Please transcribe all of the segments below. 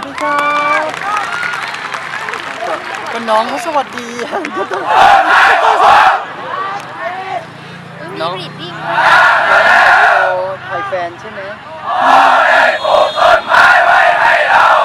วัสดีครับก็น้องเขาสวัสดีก็ต้องน้องรีดดิ้งถ่ายแฟนใช่ไหมเทคโนโซนเทคโน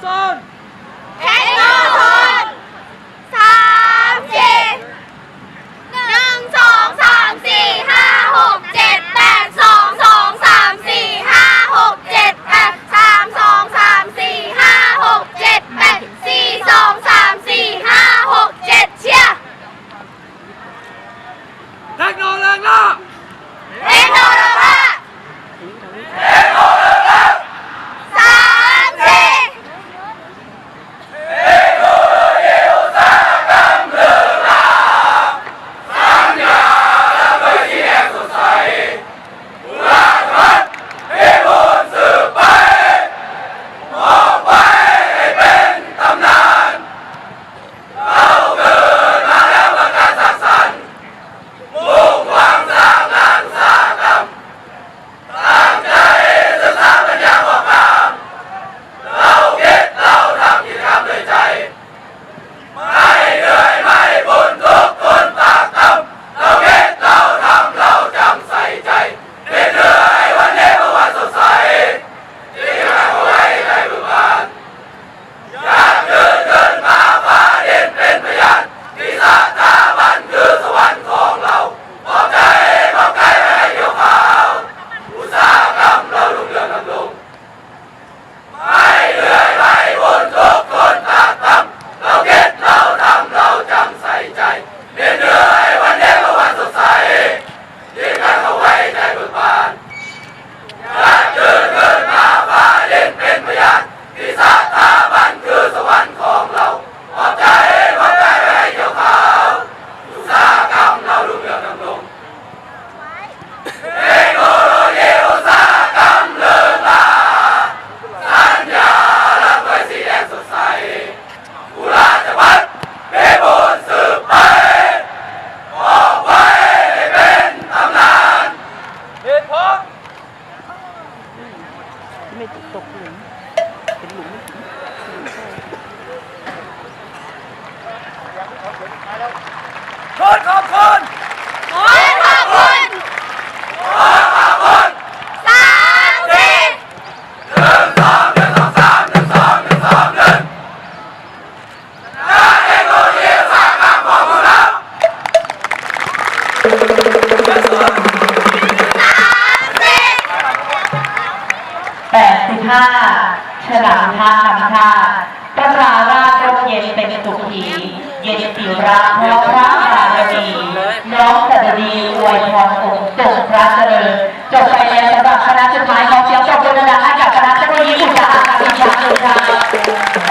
โซน ขอขอบคุณขอขอบคุณสามสี่85ฉลามทางนำชาติพระราราชร่มเย็นเป็นสุขี เย็นสีระเพราะพระบารมีน้องสัตดีอวยพรองค์ทรงพระเจริญจบไปแล้วสำหรับคณะสุดท้ายของเสียงปรบมือดังๆให้กับคณะเทคโนโลยีอุตสาหกรรมอีกครั้งหนึ่งครั